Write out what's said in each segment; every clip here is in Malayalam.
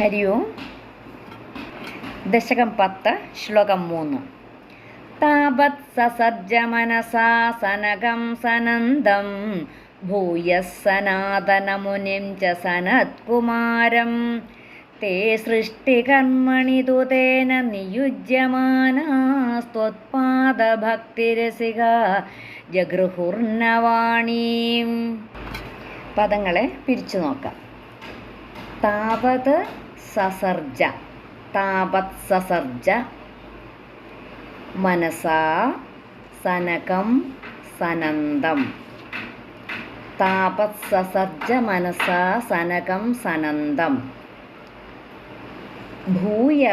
ഹരി ഓം ദശകം പത്ത് ശ്ലോകം മൂന്ന്. താപത് സസജ്ജ മനസാ സനകം സനന്ദം ഭൂയ സനാതനമുനിം ച സനത്കുമാരം. തേ സൃഷ്ടികർമ്മണി ദുതേന തേന നിയുജ്യമാനാസ്ത്വത്പാദഭക്തിരസിക ജഗൃഹുർണവാണീം. പദങ്ങളെ പിരിച്ചു നോക്കാം. താപത് സസർജ താപത് സസർജ മനസാ സനകം സനന്ദം താപത് സസർജ മനസാ സനകം സനന്ദം ഭൂയ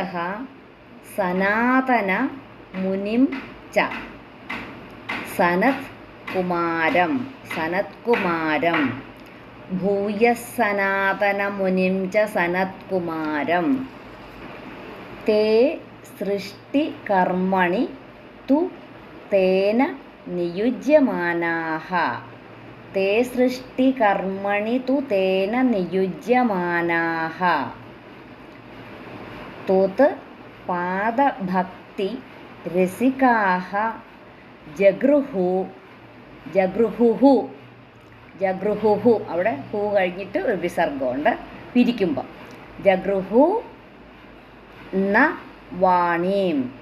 സനാതന മുനിം ച. സനത് കുമാരം സനത്കുമാരം ഭൂയസനാതനമുനിം ച സനത്കുമാരം. തേ സൃഷ്ടികർമ്മണി തു തേന നിയുജ്യമാനാഹ. തേ സൃഷ്ടികർമ്മണി തു തേന നിയുജ്യമാനാഹ. തുത് പാദഭക്തി രസികാഹ ജഗൃഹു ജഗൃഹുഹു. ജഗൃഹുഹു. അവിടെ ഹു കഴിഞ്ഞിട്ട് ഒരു വിസർഗമുണ്ട് പിരിക്കുമ്പോൾ ജഗ്രുഹു ന വാണീം.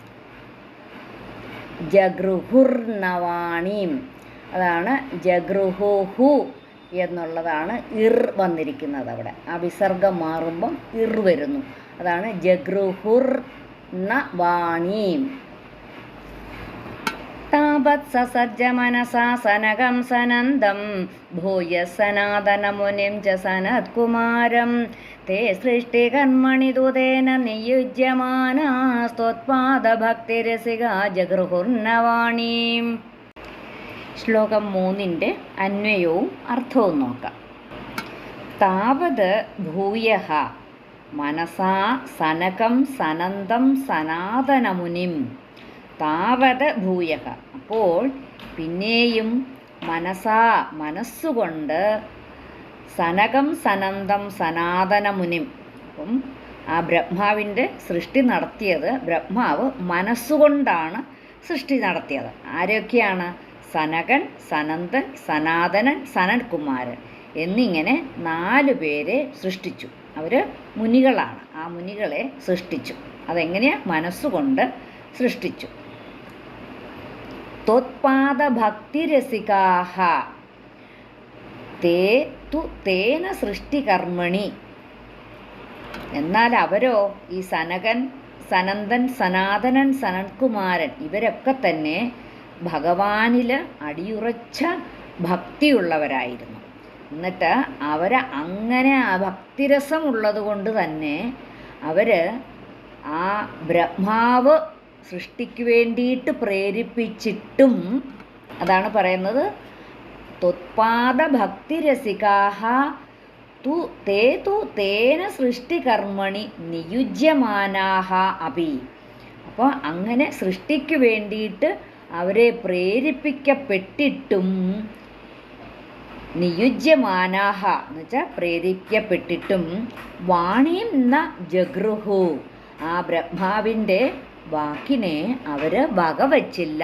ജഗ്രുഹുർണവാണീം അതാണ് ജഗ്രുഹുഹു എന്നുള്ളതാണ് ഇർ വന്നിരിക്കുന്നത് അവിടെ. ആ വിസർഗം മാറുമ്പം ഇർ വരുന്നു. അതാണ് ജഗ്രുഹുർ ന വാണീം താപത് സസജ്ജ മനസാ സനകം സനന്ദം ഭൂയ സനാതനമുനിം ച സനത്കുമാരം തേ സൃഷ്ടികർമ്മണി ദുതേന നിയുജ്യമാനാസ്ത്വത്പാദഭക്തിരസിക ജഗൃഹുർണവാണീം ശ്ലോകം മൂന്നിന്റെ അന്വയവും അർത്ഥവും നോക്കാം. താവത് ഭൂയ മനസാ സനകം സനന്ദം സനാതനമുനിം താവത് ഭൂയക അപ്പോൾ പിന്നെയും മനസാ മനസ്സുകൊണ്ട് സനകം സനന്ദം സനാതനമുനിം. അപ്പം ആ ബ്രഹ്മാവിന്റെ സൃഷ്ടി നടത്തിയത് ബ്രഹ്മാവ് മനസ്സുകൊണ്ടാണ് സൃഷ്ടി നടത്തിയത്. ആരൊക്കെയാണ്? സനകൻ സനന്ദൻ സനാതനൻ സനൽകുമാരൻ എന്നിങ്ങനെ നാല് പേരെ സൃഷ്ടിച്ചു. അവർ മുനികളാണ്. ആ മുനികളെ സൃഷ്ടിച്ചു. അതെങ്ങനെയാണ് മനസ്സുകൊണ്ട് സൃഷ്ടിച്ചു. ത്വത്പാദഭക്തിരസികാഹ. തേ തു തേന സൃഷ്ടികർമ്മണി. എന്നാൽ അവരോ ഈ സനകൻ സനന്ദൻ സനാതനൻ സനത്കുമാരൻ ഇവരൊക്കെ തന്നെ ഭഗവാനിൽ അടിയുറച്ച ഭക്തിയുള്ളവരായിരുന്നു. എന്നിട്ട് അവർ അങ്ങനെ ആ ഭക്തിരസമുള്ളത് കൊണ്ട് തന്നെ അവർ ആ ബ്രഹ്മാവ് സൃഷ്ടിക്ക് വേണ്ടിയിട്ട് പ്രേരിപ്പിച്ചിട്ടും അതാണ് പറയുന്നത് ത്വത്പാദ ഭക്തിരസികാഹ തു തേ തു തേന സൃഷ്ടികർമ്മണി നിയുജ്യമാനാഹ അപി. അപ്പോൾ അങ്ങനെ സൃഷ്ടിക്ക് വേണ്ടിയിട്ട് അവരെ പ്രേരിപ്പിക്കപ്പെട്ടിട്ടും നിയുജ്യമാനാഹ എന്ന് വെച്ചാൽ പ്രേരിപ്പിക്കപ്പെട്ടിട്ടും വാണിയും ന ജഗൃഹു. ആ ബ്രഹ്മാവിന്റെ വാക്കിനെ അവർ വകവച്ചില്ല.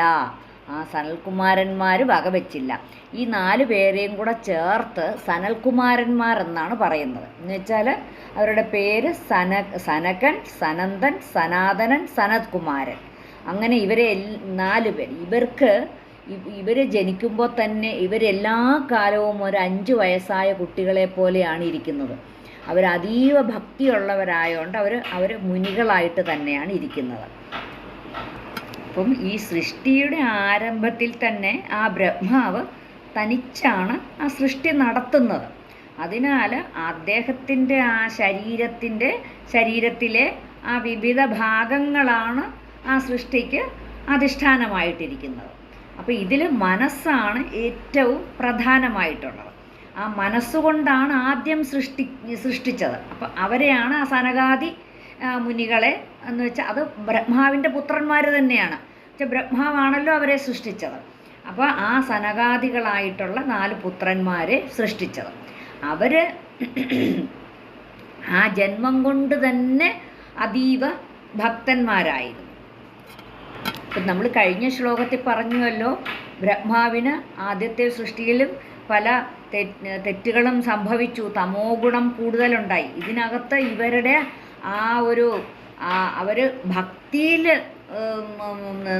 ആ സനൽകുമാരന്മാർ വകവച്ചില്ല. ഈ നാല് പേരെയും കൂടെ ചേർത്ത് സനൽകുമാരന്മാർ എന്നാണ് പറയുന്നത്. എന്ന് വെച്ചാൽ അവരുടെ പേര് സന സനകൻ സനന്ദൻ സനാതനൻ സനത് കുമാരൻ അങ്ങനെ ഇവരെ നാല് പേര്. ഇവർക്ക് ഇവർ ജനിക്കുമ്പോൾ തന്നെ ഇവരെല്ലാ കാലവും ഒരു അഞ്ച് വയസ്സായ കുട്ടികളെ പോലെയാണ് ഇരിക്കുന്നത്. അവർ അതീവ ഭക്തിയുള്ളവരായതുകൊണ്ട് അവർ അവർ മുനികളായിട്ട് തന്നെയാണ് ഇരിക്കുന്നത്. അപ്പം ഈ സൃഷ്ടിയുടെ ആരംഭത്തിൽ തന്നെ ആ ബ്രഹ്മാവ് തനിച്ചാണ് ആ സൃഷ്ടി നടത്തുന്നത്. അതിനാൽ അദ്ദേഹത്തിന്റെ ആ ശരീരത്തിന്റെ ശരീരത്തിലെ ആ വിവിധ ഭാഗങ്ങളാണ് ആ സൃഷ്ടിക്ക് അധിഷ്ഠാനമായിട്ടിരിക്കുന്നത്. അപ്പോൾ ഇതിൽ മനസ്സാണ് ഏറ്റവും പ്രധാനമായിട്ടുള്ളത്. ആ മനസ്സുകൊണ്ടാണ് ആദ്യം സൃഷ്ടി സൃഷ്ടിച്ചത്. അപ്പോൾ അവരെയാണ് ആ സനകാദി മുനികളെ എന്ന് വെച്ചാൽ അത് ബ്രഹ്മാവിന്റെ പുത്രന്മാർ തന്നെയാണ്. വെച്ചാൽ ബ്രഹ്മാവാണല്ലോ അവരെ സൃഷ്ടിച്ചത്. അപ്പോൾ ആ സനകാദികളായിട്ടുള്ള നാല് പുത്രന്മാരെ സൃഷ്ടിച്ചത്. അവർ ആ ജന്മം കൊണ്ട് തന്നെ അതീവ ഭക്തന്മാരായിരുന്നു. ഇപ്പം നമ്മൾ കഴിഞ്ഞ ശ്ലോകത്തിൽ പറഞ്ഞുവല്ലോ ബ്രഹ്മാവിന് ആദ്യത്തെ സൃഷ്ടിയിലും പല തെറ്റുകളും സംഭവിച്ചു. തമോ ഗുണം കൂടുതലുണ്ടായി. ഇതിനകത്ത് ഇവരുടെ ആ ഒരു അവർ ഭക്തിയിൽ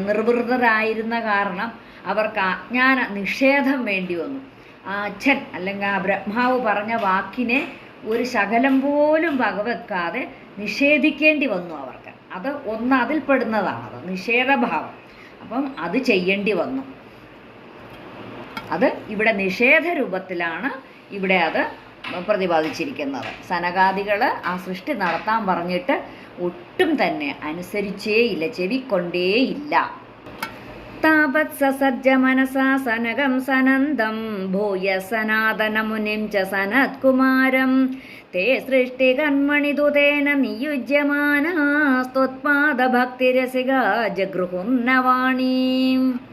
നിർവൃതരായിരുന്ന കാരണം അവർക്ക് അജ്ഞാന നിഷേധം വേണ്ടി വന്നു. ആ അച്ഛൻ അല്ലെങ്കിൽ ആ ബ്രഹ്മാവ് പറഞ്ഞ വാക്കിനെ ഒരു ശകലം പോലും വകവെക്കാതെ നിഷേധിക്കേണ്ടി വന്നു അവർക്ക്. അത് ഒന്ന് അതിൽപ്പെടുന്നതാണ് അത് നിഷേധഭാവം. അപ്പം അത് ചെയ്യേണ്ടി വന്നു. അത് ഇവിടെ നിഷേധ രൂപത്തിലാണ് ഇവിടെ അത് പ്രതിപാദിച്ചിരിക്കുന്നത്. സനകാദികൾ ആ സൃഷ്ടി നടത്താൻ പറഞ്ഞിട്ട് ഒട്ടും തന്നെ അനുസരിച്ചേയില്ല ചെവിക്കൊണ്ടേയില്ല. താപത് സസജ്ജ മനസാ സനകം സനന്ദം ഭൂയ സനാതനമുനിം ച സനത്കുമാരം. തേ സൃഷ്ടികർമ്മണി തുതേന നിയുജ്യമാനാസ്ത്വത്പാദഭക്തിരസിക ജഗൃഹുന്നവാണീം